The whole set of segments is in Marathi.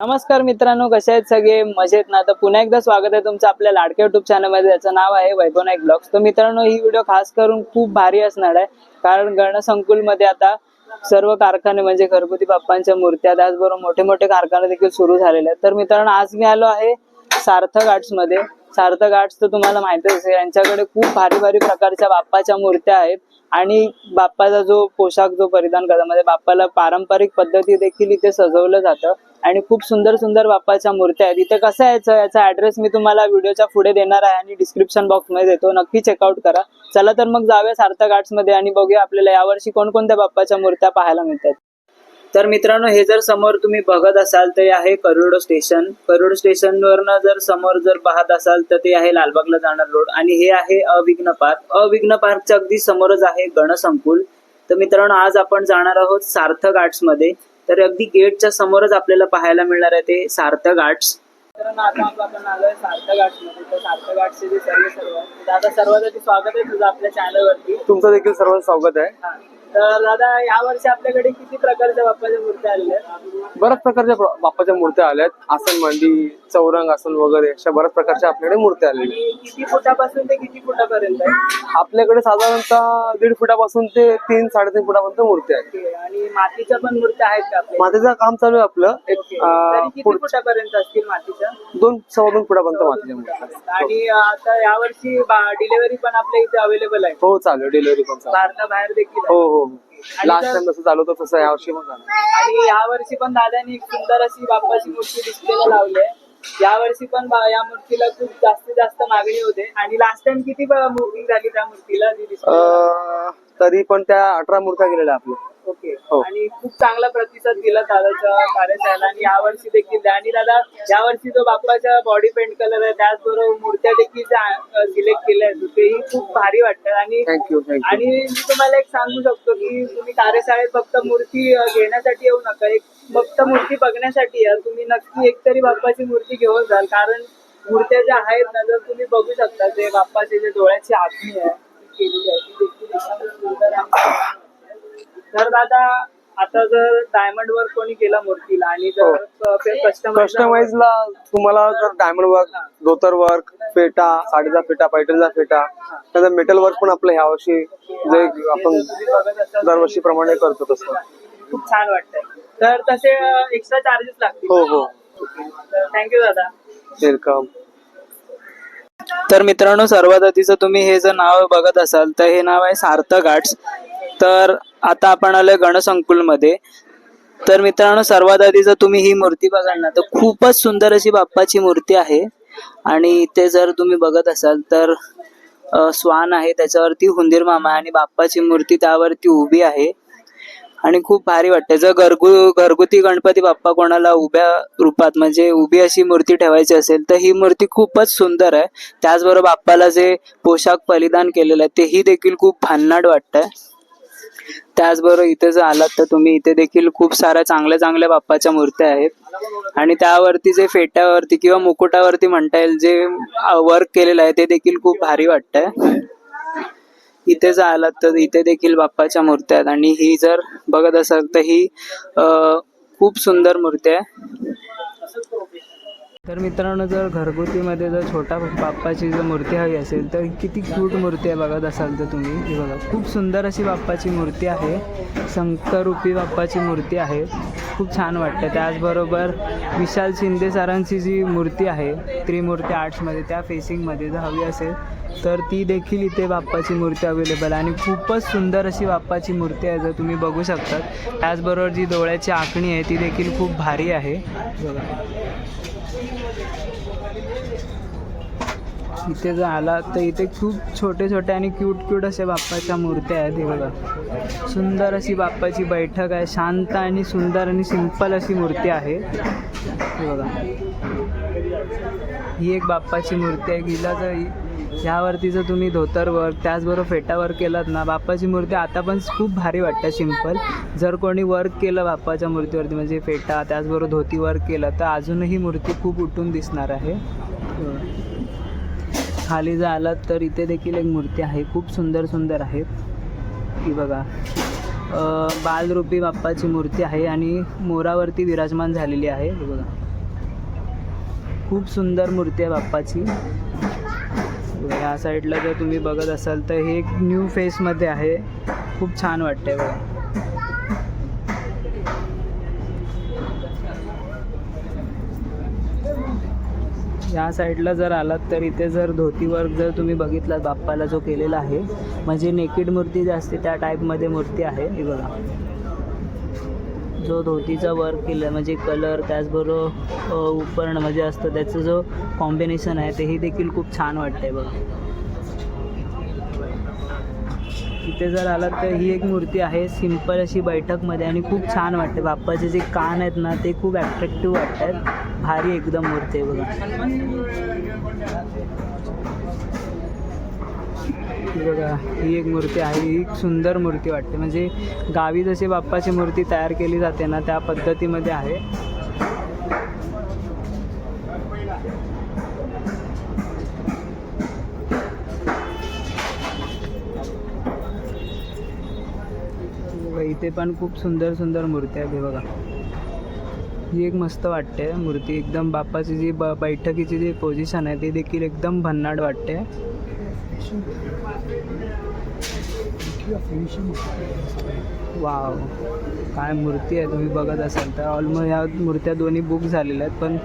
नमस्कार मित्रांनो कसे आहेत सगळे? मजेत ना? तर पुन्हा एकदा स्वागत आहे तुमचं आपल्या लाडक्या युट्यूब चॅनलमध्ये त्याचं नाव आहे वैभव नाईक ब्लॉग्स. तर मित्रांनो ही व्हिडिओ खास करून खूप भारी असणार आहे. कारण गणसंकुलमध्ये आता सर्व कारखाने म्हणजे घरगुती बाप्पांच्या मूर्त्या त्याचबरोबर मोठे मोठे कारखाने देखील सुरू झालेले आहेत. तर मित्रांनो आज मी आलो आहे सार्थक आर्ट्समध्ये सार्थक आर्ट्स तर तुम्हाला माहितच असेल यांच्याकडे खूप भारी भारी प्रकारच्या बाप्पाच्या मूर्त्या आहेत. आणि बाप्पाचा जो पोशाख जो परिधान करतात म्हणजे बाप्पाला पारंपरिक पद्धती देखील इथे सजवलं जातं. आणि खूप सुंदर सुंदर बाप्पाच्या मूर्त्या आहेत. इथे कसं यायचं याचा ऍड्रेस मी तुम्हाला व्हिडिओच्या पुढे देणार आहे आणि डिस्क्रिप्शन बॉक्समध्ये देतो. नक्की चेकआउट करा. चला तर मग जाऊया सार्थक आर्ट्समध्ये आणि बघूया आपल्याला यावर्षी कोणकोणत्या बाप्पाच्या मूर्त्या पाहायला मिळतात. तर मित्रांनो हे जर समोर तुम्ही बघत असाल तर आहे करोडो स्टेशन करोड स्टेशन वरनं जर समोर जर पाहत असाल तर ते आहे लालबागला जाणार रोड आणि हे आहे अविघ्न पार्क. अविघ्न पार्कच्या अगदी समोरच आहे गणसंकुल. तर मित्रांनो आज आपण जाणार आहोत सार्थक आर्ट्समध्ये तर अगदी गेटच्या समोरच आपल्याला पाहायला मिळणार आहे ते सार्थक आर्ट्स आता आपण आलोय सार्थक आर्ट्समध्ये तर सार्थक आर्ट्सचे जे सर्व सर्व. दादा सर्वात आधी स्वागत आहे तुझं आपल्या चॅनलवरती तुमचं देखील सर्व स्वागत आहे हा. तर दादा यावर्षी आपल्याकडे किती प्रकारच्या बाप्पाच्या मूर्त्या आलेल्या आहेत बऱ्याच प्रकारच्या प्र- बाप्पाच्या मूर्त्या आल्यात आसन मांडी चौरंग आसन वगैरे अशा बऱ्याच प्रकारच्या आपल्याकडे मूर्त्या आलेल्या आहेत. आणि किती फुटापासून ते किती फुटापर्यंत आहे आपल्याकडे साधारणतः दीड फुटापासून ते तीन साडेतीन फुटापर्यंत मूर्त्या आहेत ओके. आणि मातीच्या पण मूर्त्या आहेत का आपल्या मातीचं काम चालू आहे आपलं एक ओके. अं, तरी किती पुढ- फुटापर्यंत असतील मातीच्या दोन सव्वा दोन फुटापर्यंत मातीच्या मूर्त्या आहेत. आणि आता यावर्षी डिलिव्हरी पण आपल्या इथे अवेलेबल आहे हो चालू डिलिव्हरी पण चालू. भारताबाहेर देखील आहे. हो हो लास्ट टाइम जसं चालू होतं तसं यावर्षी पण झालं. आणि यावर्षी पण दादानी एक सुंदर अशी बाप्पाची मूर्ती डिस्प्लेला लावली आहे. यावर्षी पण बा- या मूर्तीला खूप जास्तीत जास्त मागणी होते. आणि लास्ट टाइम किती बुकिंग झाली त्या मूर्तीला जी display ला? लावली? अं, तरी पण त्या अठरा मूर्त्या गेलेल्या आपल्या. ओके हो. आणि खूप चांगला प्रतिसाद दिला दादाच्या कार्यशाळेला. आणि यावर्षी देखील. आणि दादा यावर्षी जो बाप्पाचा बॉडी पेंट कलर आहे त्याचबरोबर मूर्त्या देखील सिलेक्ट केल्या आहेत तेही खूप भारी वाटतात. आणि थँक्यू थँक्यू आणि मी तुम्हाला एक सांगू शकतो की तुम्ही कार्यशाळेत फक्त मूर्ती अ, घेण्यासाठी येऊ नका. एक फक्त मूर्ती बघण्यासाठी या. तुम्ही नक्की एकतरी बाप्पाची मूर्ती घेऊन जाल. कारण मूर्त्या ज्या आहेत ना जर तुम्ही बघू शकता ते बाप्पाचे जे डोळ्याची आखणी आहे ती केलेली आहे. ती देखील एकदम सुंदर आहे. तर दादा आता जर डायमंड वर्क कोणी केला मूर्तीला आणि जर कस्टमर कस्टमाइजला तुम्हाला जर डायमंड वर्क धोतर वर्क फेटा साडीचा फेटा पैठणीचा फेटा त्यानंतर मेटल वर्क पण आपलं ह्या वर्षी जे आपण दरवर्षी प्रमाणे करतो तसं. खूप छान वाटतंय. तर तसे एक्स्ट्रा चार्जेस लागतील. हो हो. थँक्यू दादा. वेलकम तर मित्रांनो सर्वात आधीचं तुम्ही हे जर नाव बघत असाल तर हे नाव आहे सार्थक आर्ट्स. तर आता आपण आलोय गणसंकुलमध्ये. तर मित्रांनो सर्वात आधी जर तुम्ही ही मूर्ती बघाल ना तर खूपच सुंदर अशी बाप्पाची मूर्ती आहे. आणि ते जर तुम्ही बघत असाल तर स्वान आहे त्याच्यावरती हुंदीर मामा आणि बाप्पाची मूर्ती त्यावरती उभी आहे. आणि खूप भारी वाटते जर घरगु घरगुती गणपती बाप्पा कोणाला उभ्या रूपात म्हणजे उभी अशी मूर्ती ठेवायची असेल तर ही मूर्ती खूपच सुंदर आहे. त्याचबरोबर बाप्पाला जे पोशाख परिधान केलेलं आहे तेही देखील खूप भन्नाट वाटतंय. त्याचबरोबर इथे जर आलात तर तुम्ही इथे देखील खूप साऱ्या चांगल्या चांगल्या बाप्पाच्या मूर्त्या आहेत. आणि त्यावरती जे फेट्यावरती किंवा मुकुटावरती म्हणता येईल जे वर्क केलेलं आहे ते देखील खूप भारी वाटतंय. इथे जर आलात तर इथे देखील बाप्पाच्या मूर्त्या आहेत. आणि ही जर बघत असाल तर ही खूप सुंदर मूर्ती आहे. तर मित्रांनो जर घरगुतीमध्ये जर छोटा बाप्पाची जर मूर्ती हवी असेल तर किती क्यूट मूर्ती आहे बघत असाल तर तुम्ही. ही बघा खूप सुंदर अशी बाप्पाची मूर्ती आहे. शंकरूपी बाप्पाची मूर्ती आहे. खूप छान वाटतं. त्याचबरोबर विशाल शिंदे सरांची जी मूर्ती आहे त्रिमूर्ती आर्ट्समध्ये त्या फेसिंगमध्ये जर हवी असेल तर ती देखील इथे बाप्पाची मूर्ती अवेलेबल आहे. आणि खूपच सुंदर अशी बाप्पाची मूर्ती आहे जर तुम्ही बघू शकतात. त्याचबरोबर जी डोळ्याची आखणी आहे ती देखील खूप भारी आहे. बघा. इथे जर आला तर इथे खूप छोटे छोटे आणि क्यूट क्यूट अशा बाप्पाच्या मूर्त्या आहेत हे बघा. सुंदर अशी बाप्पाची बैठक आहे. शांत आणि सुंदर आणि सिंपल अशी मूर्ती आहे. हे बघा. ही एक बाप्पाची मूर्ती आहे. हिला जर ह्यावरती जर तुम्ही धोतर वर्क त्याचबरोबर फेटा वर्क केलात ना बाप्पाची मूर्ती आता पण खूप भारी वाटतं सिंपल जर कोणी वर्क केलं बाप्पाच्या मूर्तीवरती म्हणजे फेटा त्याचबरोबर धोती वर्क केलं तर अजूनही मूर्ती खूप उठून दिसणार आहे. खाली जर आलात तर इथे देखील एक मूर्ती आहे खूप सुंदर सुंदर आहेत की बघा. बालरूपी बाप्पाची मूर्ती आहे आणि मोरावरती विराजमान झालेली आहे बघा. खूप सुंदर मूर्ती आहे बाप्पाची. या साईडला जर तुम्ही बघत असाल तर हे एक न्यू फेसमध्ये आहे. खूप छान वाटते बघा. या साईडला जर आलात तर इथे जर धोती वर्क जर तुम्ही बघितलात बाप्पाला जो केलेला आहे म्हणजे नेकिड मूर्ती जी असते त्या टाईपमध्ये मूर्ती आहे. ही बघा. जो धोतीचा वर्क केला म्हणजे कलर त्याचबरोबर उपकरण म्हणजे असतं त्याचं जो कॉम्बिनेशन आहे तेही देखील खूप छान वाटतंय बघा. इथे जर आलात तर ही एक मूर्ती आहे सिंपल अशी बैठकमध्ये आणि खूप छान वाटते बाप्पाचे जे कान आहेत ना ते खूप ॲट्रॅक्टिव्ह वाटतात भारी एकदम मूर्ती आहे बघा. बघा ही एक मूर्ती आहे ही एक सुंदर मूर्ती वाटते. म्हणजे गावी जशी बाप्पाची मूर्ती तयार केली जाते ना त्या पद्धतीमध्ये आहे. इथे पण खूप सुंदर सुंदर मूर्ती आहे बघा. ही एक मस्त वाटते मूर्ती. एकदम बाप्पाची जी ब बैठकीची जी पोझिशन आहे ती देखील एकदम भन्नाट वाटते. वाव काय मूर्ती आहे तुम्ही बघत असाल तर. ऑलमोस्ट ह्या मूर्त्या दोन्ही बुक झालेल्या आहेत. पण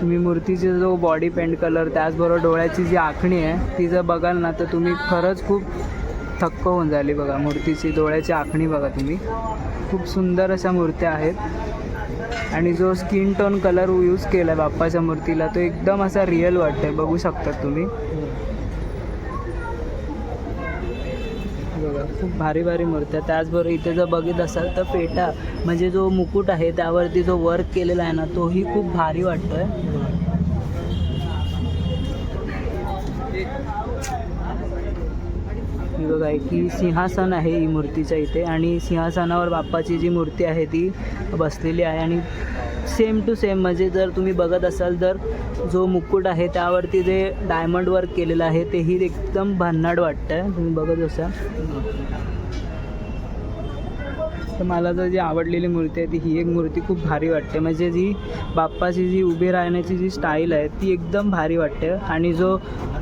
तुम्ही मूर्तीचे जो बॉडी पेंट कलर त्याचबरोबर डोळ्याची जी आखणी आहे ती जर बघाल ना तर तुम्ही खरंच खूप थक्क होऊन झाली बघा. मूर्तीची डोळ्याची आखणी बघा तुम्ही. खूप सुंदर अशा मूर्त्या आहेत. आणि जो स्किन टोन कलर यूज केला आहे बाप्पाच्या मूर्तीला तो एकदम असा रिअल आहे बघू शकतात तुम्ही बघा खूप भारी भारी मूर्त्या त्याचबरोबर इथे जर बघित असाल तर फेटा म्हणजे जो मुकुट आहे त्यावरती जो वर्क केलेला आहे ना तोही खूप भारी वाटतोय. आहे बघा की सिंहासन आहे ही मूर्तीच्या इथे आणि सिंहासनावर बाप्पाची जी मूर्ती आहे ती बसलेली आहे. आणि सेम टू सेम म्हणजे जर तुम्ही बघत असाल तर जो मुकुट आहे त्यावरती जे डायमंड वर्क केलेलं आहे तेही एकदम भन्नाट वाटतं आहे तुम्ही बघत असाल तर मला तर जी आवडलेली मूर्ती आहे ती ही एक मूर्ती खूप भारी वाटते. म्हणजे जी बाप्पाची जी उभी राहण्याची जी स्टाईल आहे ती एकदम भारी वाटते. आणि जो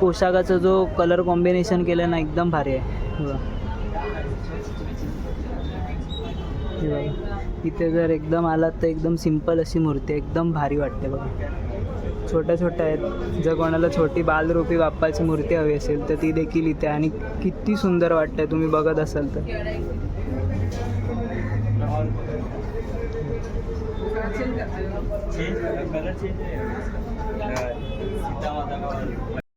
पोशाखाचा जो कलर कॉम्बिनेशन केलं ना एकदम भारी आहे. इथे जर एकदम आलात तर एकदम सिंपल अशी मूर्ती आहे. एकदम भारी वाटते बघा. छोट्या छोट्या आहेत. जर कोणाला छोटी बालरूपी बाप्पाची मूर्ती हवी असेल तर ती देखील इथे आणि किती सुंदर वाटते तुम्ही बघत असाल तर.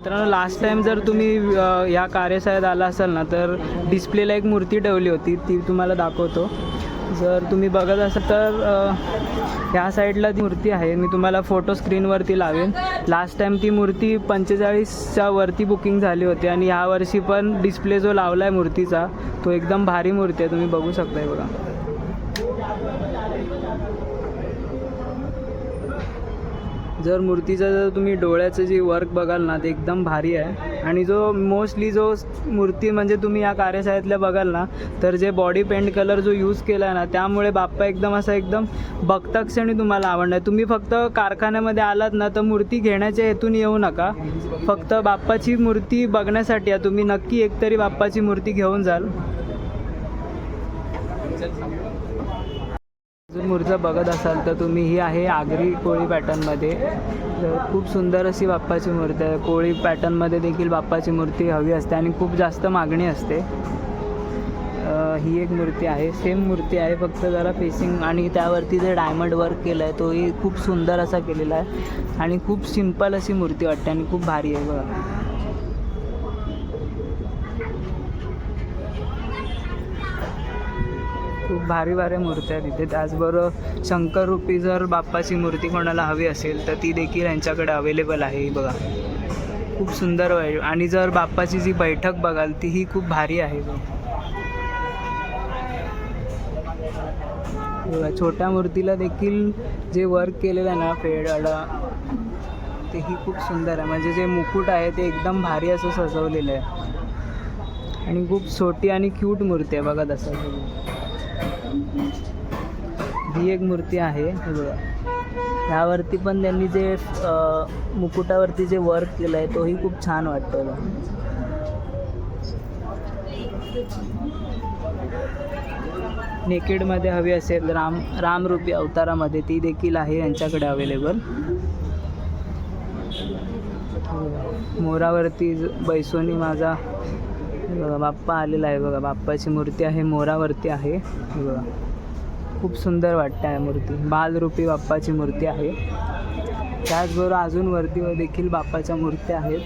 मित्रांनो लास्ट टाइम जर तुम्ही या कार्यशाळेत आला असाल ना तर डिस्प्लेला एक मूर्ती ठेवली होती. ती तुम्हाला दाखवतो. जर तुम्ही बघत असाल तर ह्या साईडला ती मूर्ती आहे. मी तुम्हाला फोटो स्क्रीनवरती लावेन. लास्ट टाईम ती मूर्ती पंचेचाळीसच्या वरती बुकिंग झाली होती आणि यावर्षी पण डिस्प्ले जो लावला आहे मूर्तीचा तो एकदम भारी मूर्ती आहे. तुम्ही बघू शकताय बघा. जर मूर्तीचं जर तुम्ही डोळ्याचं जे वर्क बघाल ना ते एकदम भारी आहे. आणि जो मोस्टली जो मूर्ती म्हणजे तुम्ही या कार्यशाळेतल्या बघाल ना तर जे बॉडी पेंट कलर जो यूज केला आहे ना त्यामुळे बाप्पा एकदम असा एकदम बघता क्षणी तुम्हाला आवडणार. तुम्ही फक्त कारखान्यामध्ये आलात ना तर मूर्ती घेण्याच्या हेतून येऊ नका. फक्त बाप्पाची मूर्ती बघण्यासाठी तुम्ही नक्की एकतरी बाप्पाची मूर्ती घेऊन जाल. जर मूर्जा बघत असाल तर तुम्ही ही आहे आगरी कोळी पॅटर्नमध्ये तर खूप सुंदर अशी बाप्पाची मूर्ती आहे. कोळी पॅटर्नमध्ये देखील बाप्पाची मूर्ती हवी असते आणि खूप जास्त मागणी असते. ही एक मूर्ती आहे. सेम मूर्ती आहे फक्त जरा फेसिंग आणि त्यावरती जे डायमंड वर्क केलं आहे तोही खूप सुंदर असा केलेला आहे. आणि खूप सिंपल अशी मूर्ती वाटते आणि खूप भारी आहे बघा खूप भारी भारी मूर्त्या आहेत तिथे. त्याचबरोबर शंकररूपी जर बाप्पाची मूर्ती कोणाला हवी असेल तर ती देखील यांच्याकडे अवेलेबल आहे. बघा. खूप सुंदर आहे आणि जर बाप्पाची जी बैठक बघाल तीही खूप भारी आहे बघा, छोट्या मूर्तीला देखील जे वर्क केलेलं आहे ना फेडाडा तेही खूप सुंदर आहे. म्हणजे जे मुकुट आहे ते एकदम भारी असं सजवलेलं आहे. आणि खूप छोटी आणि क्यूट मूर्ती आहे बघा तसं. ही एक मूर्ती आहे हे बघा. ह्यावरती पण त्यांनी जे मुकुटावरती जे वर्क केलं आहे तोही खूप छान वाटतो नेकेडमध्ये हवी असेल राम रामरूपी अवतारामध्ये ती देखील आहे यांच्याकडे अवेलेबल मोरावरती ज- बैसोनी माझा बघा बाप्पा आलेला आहे बघा. बाप्पाची मूर्ती आहे मोरावरती आहे. बघा. खूप सुंदर वाटतं आहे मूर्ती. बालरूपी बाप्पाची मूर्ती आहे. त्याचबरोबर अजून वरती देखील बाप्पाच्या मूर्त्या आहेत.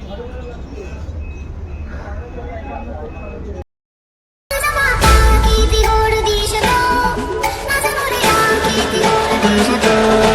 Thank you.